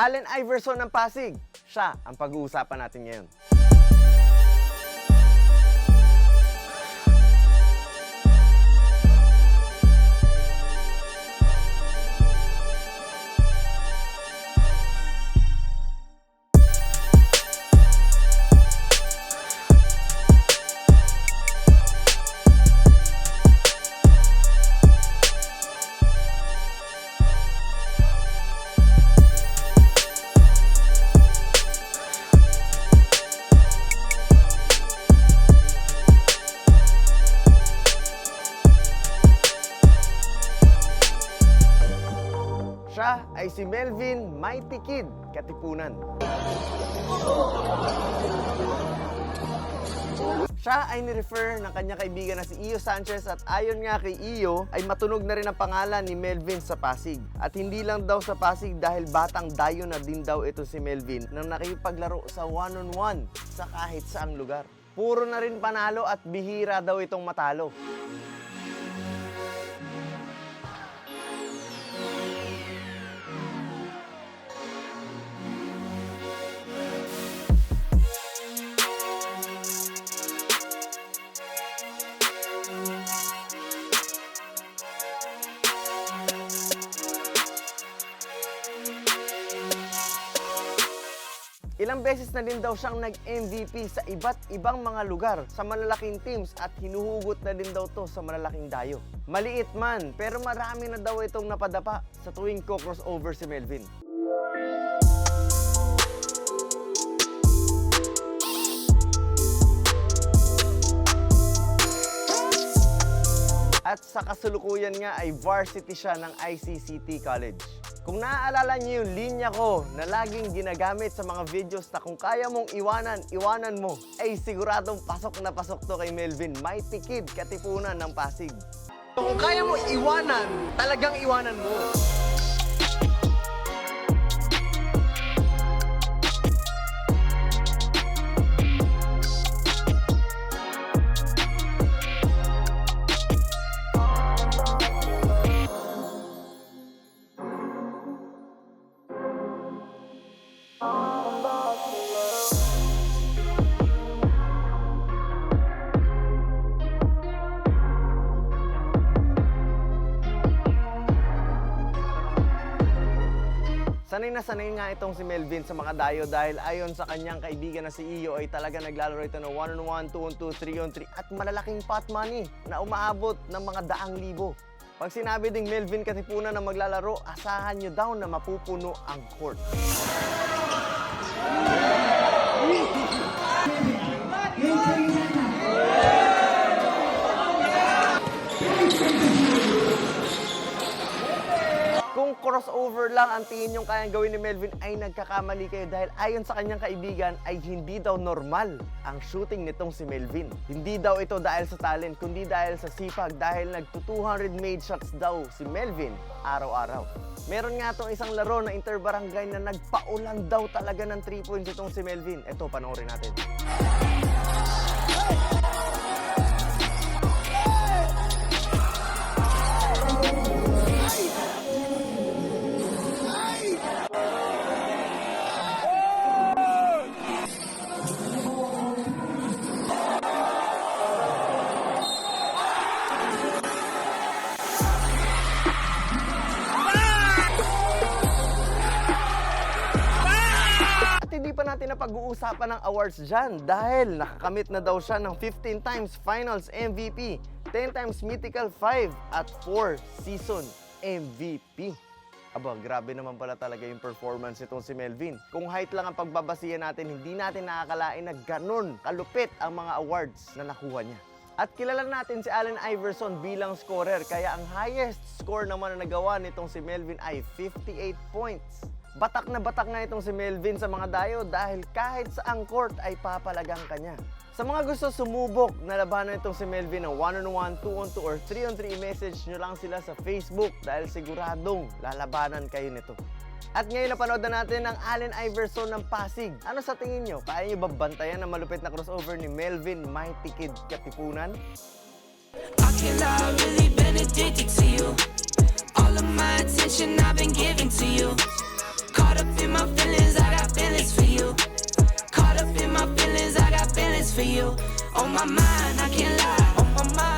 Allen Iverson ng Pasig. Siya ang pag-uusapan natin ngayon. Ay si Melvin Mighty Kid Katipunan. Siya ay ni-refer ng kanyang kaibigan na si Iyo Sanchez at ayon nga kay Iyo ay matunog na rin ang pangalan ni Melvin sa Pasig. At hindi lang daw sa Pasig dahil batang dayo na din daw ito si Melvin nang nakipaglaro sa one-on-one sa kahit saang lugar. Puro na rin panalo at bihira daw itong matalo. Ilang beses na din daw siyang nag-MVP sa iba't ibang mga lugar sa malalaking teams at hinuhugot na din daw to sa malalaking dayo. Maliit man, pero marami na daw itong napadapa sa tuwing ko-crossover si Melvin. At sa kasulukuyan nga ay varsity siya ng ICCT College. Kung naaalala niyo yung linya ko na laging ginagamit sa mga videos na kung kaya mong iwanan, iwanan mo, ay siguradong pasok na pasok to kay Melvin, mighty kid, katipunan ng Pasig. Kung kaya mo iwanan, talagang iwanan mo. Sanay na sanay nga itong si Melvin sa mga dayo dahil ayon sa kanyang kaibigan na si Iyo ay talaga naglalaro ito ng 1 on 1, 2 on 2, 3 on 3 at malalaking pot money na umaabot ng mga daang libo. Pag sinabi ding Melvin Katipunan na maglalaro, asahan nyo daw na mapupuno ang court. Kung crossover lang ang tingin yung kayang gawin ni Melvin ay nagkakamali kayo dahil ayon sa kanyang kaibigan ay hindi daw normal ang shooting nitong si Melvin. Hindi daw ito dahil sa talent kundi dahil sa sipag dahil nagto 200 made shots daw si Melvin araw-araw. Meron nga itong isang laro na interbarangay na nagpaulan daw talaga ng 3 points itong si Melvin. Ito, panoorin natin. At natin napag-uusapan ng awards dyan dahil nakakamit na daw siya ng 15 times Finals MVP, 10 times Mythical 5 at 4 Season MVP. Aba, grabe naman pala talaga yung performance itong si Melvin. Kung height lang ang pagbabasihan natin, hindi natin nakakalain na ganun kalupit ang mga awards na nakuha niya. At kilala natin si Allen Iverson bilang scorer, kaya ang highest score naman na nagawa nitong si Melvin ay 58 points. Batak na batak nga itong si Melvin sa mga dayo dahil kahit sa ang court ay papalagang kanya. Sa mga gusto sumubok na labanan itong si Melvin ng 1-on-1, 2-on-2 or 3-on-3 message nyo lang sila sa Facebook dahil siguradong lalabanan kayo nito. At ngayon napanood na natin ang Allen Iverson ng Pasig. Ano sa tingin nyo? Kaya nyo ba bantayan ang malupit na crossover ni Melvin Mighty Kid Katipunan? I can lie, really been addicted to you. All of my attention I've been giving to you. Caught up in my feelings, I got feelings for you. Caught up in my feelings, I got feelings for you. On my mind, I can't lie. On my mind.